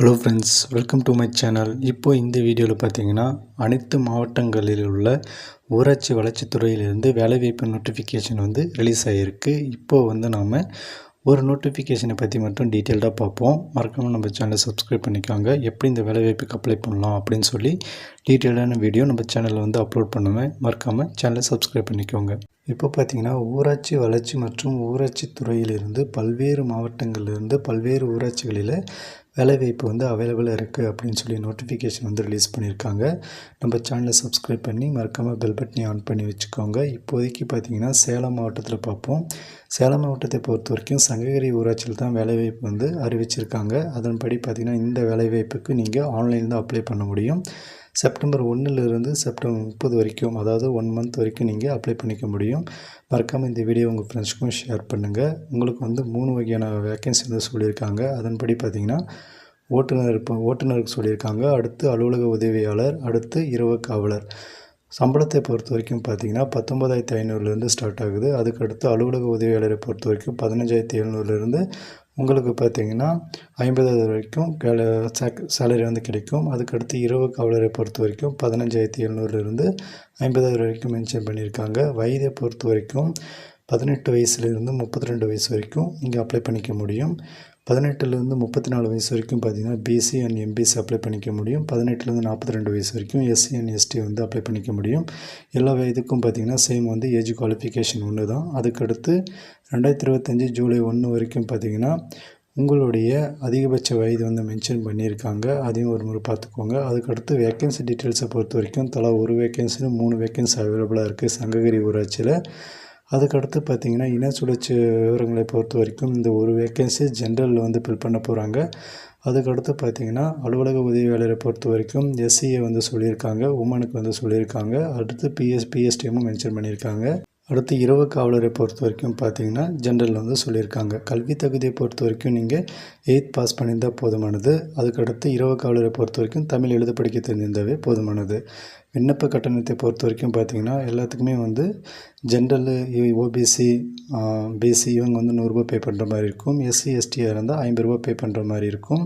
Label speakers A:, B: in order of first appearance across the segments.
A: Hello friends welcome to my channel இப்போ இந்த வீடியோவில் பார்த்தீங்கன்னா அனைத்து மாவட்டங்களில் உள்ள ஊராட்சி வளர்ச்சித்துறையிலிருந்து வேலைவாய்ப்பு நோட்டிஃபிகேஷன் வந்து ரிலீஸ் ஆகியிருக்கு இப்போது வந்து நாம் ஒரு நோட்டிஃபிகேஷனை பற்றி மட்டும் டீட்டெயில்டாக பார்ப்போம். மறக்காமல் நம்ம சேனலை சப்ஸ்கிரைப் பண்ணிக்கோங்க. எப்படி இந்த வேலைவாய்ப்புக்கு அப்ளை பண்ணலாம் அப்படின்னு சொல்லி டீட்டெயிலான வீடியோ நம்ம சேனலில் வந்து அப்லோட் பண்ணுவேன். மறக்காமல் சேனலை சப்ஸ்கிரைப் பண்ணிக்கோங்க. இப்போ பார்த்தீங்கன்னா ஊராட்சி வளர்ச்சி மற்றும் ஊராட்சி துறையிலிருந்து பல்வேறு மாவட்டங்களிலிருந்து பல்வேறு ஊராட்சிகளில் வேலைவாய்ப்பு வந்து அவைலபிளாக இருக்குது அப்படின்னு சொல்லி நோட்டிஃபிகேஷன் வந்து ரிலீஸ் பண்ணியிருக்காங்க. நம்ம சேனலை சப்ஸ்கிரைப் பண்ணி மறக்காமல் பெல் பட்டனை ஆன் பண்ணி வச்சுக்கோங்க. இப்போதைக்கு பார்த்தீங்கன்னா சேலம் மாவட்டத்தில் பார்ப்போம். சேலம் மாவட்டத்தை பொறுத்த வரைக்கும் சங்ககிரி ஊராட்சியில் தான் வேலைவாய்ப்பு வந்து அறிவிச்சிருக்காங்க. அதன்படி பார்த்திங்கன்னா இந்த வேலைவாய்ப்புக்கு நீங்கள் ஆன்லைனில் தான் அப்ளை பண்ண முடியும். செப்டம்பர் ஒன்றுலேருந்து செப்டம்பர் முப்பது வரைக்கும் அதாவது ஒன் மந்த் வரைக்கும் நீங்கள் அப்ளை பண்ணிக்க முடியும். மறக்காமல் இந்த வீடியோ உங்கள் ஃப்ரெண்ட்ஸ்க்கும் ஷேர் பண்ணுங்கள் உங்களுக்கு வந்து மூணு வகையான வேக்கன்சி வந்து சொல்லியிருக்காங்க. அதன்படி பார்த்திங்கன்னா ஓட்டுநர் இப்போ ஓட்டுநருக்கு சொல்லியிருக்காங்க. அடுத்து அலுவலக உதவியாளர் அடுத்து இரவு காவலர். சம்பளத்தை பொறுத்த வரைக்கும் பார்த்தீங்கன்னா பத்தொம்பதாயிரத்தி ஐநூறுலேருந்து ஸ்டார்ட் ஆகுது. அதுக்கடுத்து அலுவலக உதவியாளரை பொறுத்த வரைக்கும் பதினஞ்சாயிரத்தி எழுநூறுலேருந்து உங்களுக்கு பார்த்தீங்கன்னா ஐம்பதாவது வரைக்கும் சேலரி வந்து கிடைக்கும். அதுக்கடுத்து இரவு காவலரை பொறுத்த வரைக்கும் பதினஞ்சாயிரத்தி எழுநூறுலேருந்து ஐம்பதாயிரம் வரைக்கும் மென்ஷன் பண்ணியிருக்காங்க. வயதை பொறுத்த வரைக்கும் பதினெட்டு வயசுலேருந்து முப்பத்தி ரெண்டு வயசு வரைக்கும் நீங்கள் அப்ளை பண்ணிக்க முடியும். பதினெட்டுலேருந்து முப்பத்தி நாலு வயசு வரைக்கும் பார்த்தீங்கன்னா பிசி அண்ட் எம்பிசி அப்ளை பண்ணிக்க முடியும். பதினெட்டுலேருந்து நாற்பத்தி ரெண்டு வயசு வரைக்கும் எஸ்சி அண்ட் எஸ்டி வந்து அப்ளை பண்ணிக்க முடியும். எல்லா வயதுக்கும் பார்த்திங்கன்னா சேம் வந்து ஏஜ் குவாலிஃபிகேஷன் ஒன்று தான். அதுக்கடுத்து ரெண்டாயிரத்தி இருபத்தஞ்சி ஜூலை ஒன்று வரைக்கும் பார்த்திங்கன்னா உங்களுடைய அதிகபட்ச வயது வந்து மென்ஷன் பண்ணியிருக்காங்க. அதையும் ஒரு முறை பார்த்துக்கோங்க. அதுக்கடுத்து வேக்கன்சி டீட்டெயில்ஸை பொறுத்த வரைக்கும் தலா ஒரு வேக்கன்சின்னு மூணு வேக்கன்சி அவைலபிளாக இருக்குது சங்ககிரி ஊராட்சியில் அதுக்கடுத்து பார்த்திங்கன்னா இன சுழற்சி விவரங்களை பொறுத்த வரைக்கும் இந்த ஒரு வேக்கன்சி ஜென்ரலில் வந்து ஃபில் பண்ண போகிறாங்க அதுக்கடுத்து பார்த்திங்கன்னா அலுவலக உதவியாளரை பொறுத்த வரைக்கும் எஸ்சியை வந்து சொல்லியிருக்காங்க உமனுக்கு வந்து சொல்லியிருக்காங்க. அடுத்து பிஎஸ் பிஎஸ்டிஎம்மும் மென்ஷன் பண்ணியிருக்காங்க. அடுத்து இரவு காவலரை பொறுத்த வரைக்கும் பார்த்தீங்கன்னா ஜென்ரல் வந்து சொல்லியிருக்காங்க. கல்வி தகுதியை பொறுத்த வரைக்கும் நீங்கள் எயித் பாஸ் பண்ணியிருந்தால் போதுமானது. அதுக்கடுத்து இரவு காவலரை பொறுத்த வரைக்கும் தமிழ் எழுத படிக்க தெரிஞ்சிருந்தாவே போதுமானது. விண்ணப்ப கட்டணத்தை பொறுத்த வரைக்கும் பார்த்திங்கன்னா எல்லாத்துக்குமே வந்து ஜென்ரல் ஓபிசி பிசி இவங்க வந்து நூறுரூபா பே பண்ணுற மாதிரி இருக்கும். எஸ்சி எஸ்டியாக இருந்தால் ஐம்பது ரூபா பே பண்ணுற மாதிரி இருக்கும்.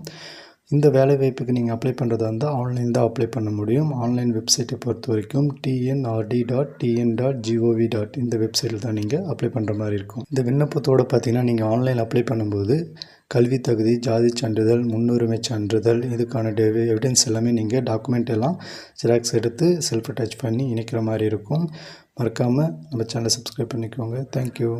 A: இந்த வேலைவாய்ப்புக்கு நீங்கள் அப்ளை பண்ணுறதா இருந்தால் ஆன்லைன் தான் அப்ளை பண்ண முடியும். ஆன்லைன் வெப்சைட்டை பொறுத்த வரைக்கும் TNRD dot TN dot GOV dot இந்த வெப்சைட்டில் தான் நீங்கள் அப்ளை பண்ணுற மாதிரி இருக்கும். இந்த விண்ணப்பத்தோடு பார்த்தீங்கன்னா நீங்கள் ஆன்லைன் அப்ளை பண்ணும்போது கல்வி தகுதி ஜாதி சான்றிதழ் முன்னுரிமை சான்றிதழ் இதுக்கான எவிடன்ஸ் எல்லாமே நீங்கள் டாக்குமெண்ட் எல்லாம் ஜெராக்ஸ் எடுத்து செல்ஃப் அட்டாச் பண்ணி இணைக்கிற மாதிரி இருக்கும். மறக்காமல் நம்ம சேனலை சப்ஸ்கிரைப் பண்ணிக்கோங்க. தேங்க்யூ